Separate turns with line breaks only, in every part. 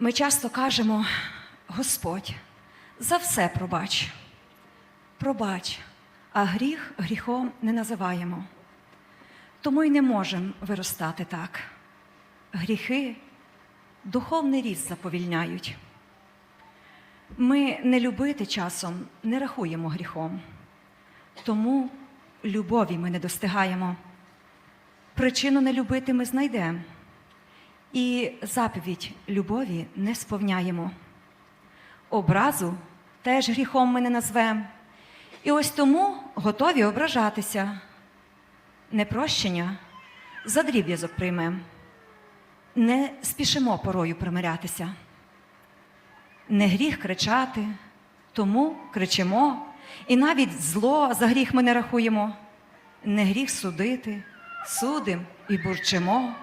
Ми часто кажемо, Господь, за все пробач. Пробач, а гріх гріхом не називаємо. Тому й не можемо виростати так. Гріхи духовний ріст заповільняють. Ми не любити часом не рахуємо гріхом, тому любові ми не достигаємо. Причину не любити ми знайдемо, і заповідь любові не сповняємо. Образу теж гріхом ми не назвемо. І ось тому готові ображатися. Непрощення за дріб'язок приймем. Не спішимо порою примирятися. Не гріх кричати, тому кричимо, і навіть зло за гріх ми не рахуємо. Не гріх судити, судим і бурчимо,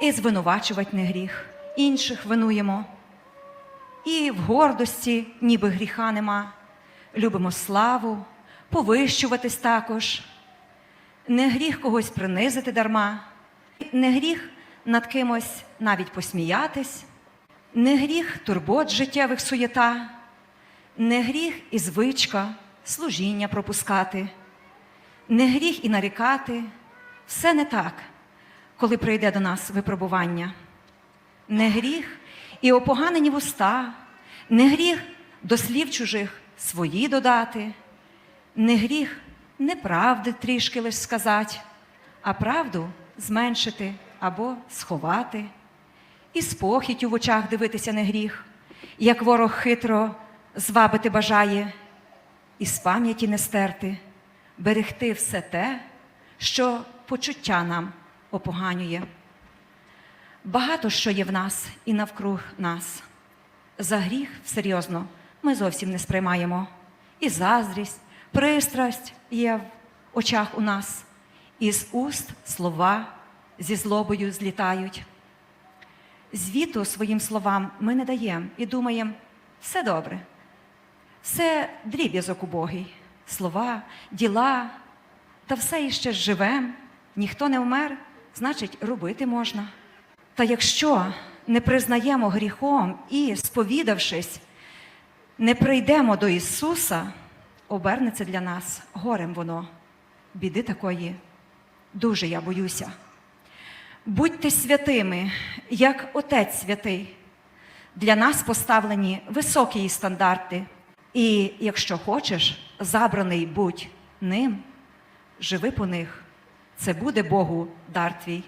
і звинувачувати не гріх, інших винуємо. І в гордості, ніби гріха нема. Любимо славу, повищуватись також. Не гріх когось принизити дарма, не гріх над кимось навіть посміятись, не гріх турбот життєвих суєта, не гріх і звичка служіння пропускати, не гріх і нарікати. Все не так, коли прийде до нас випробування. Не гріх і опоганені вуста, не гріх до слів чужих свої додати, не гріх неправди трішки лиш сказати, а правду зменшити або сховати, і з похітю в очах дивитися не гріх, як ворог хитро звабити бажає, і з пам'яті не стерти, берегти все те, що почуття нам опоганює. Багато що є в нас і навкруг нас. За гріх серйозно ми зовсім не сприймаємо. І заздрість, пристрасть є в очах у нас, і з уст слова зі злобою злітають. Звіту своїм словам ми не даємо і думаємо, все добре, все дріб'язок убогий, слова, діла, та все іще живем, ніхто не вмер, значить, робити можна. Та якщо не признаємо гріхом і, сповідавшись, не прийдемо до Ісуса, обернеться для нас горем воно. Біди такої дуже я боюся. Будьте святими, як Отець святий. Для нас поставлені високі стандарти. І якщо хочеш, забраний будь ним, живи по них. Це буде Богу дар твій.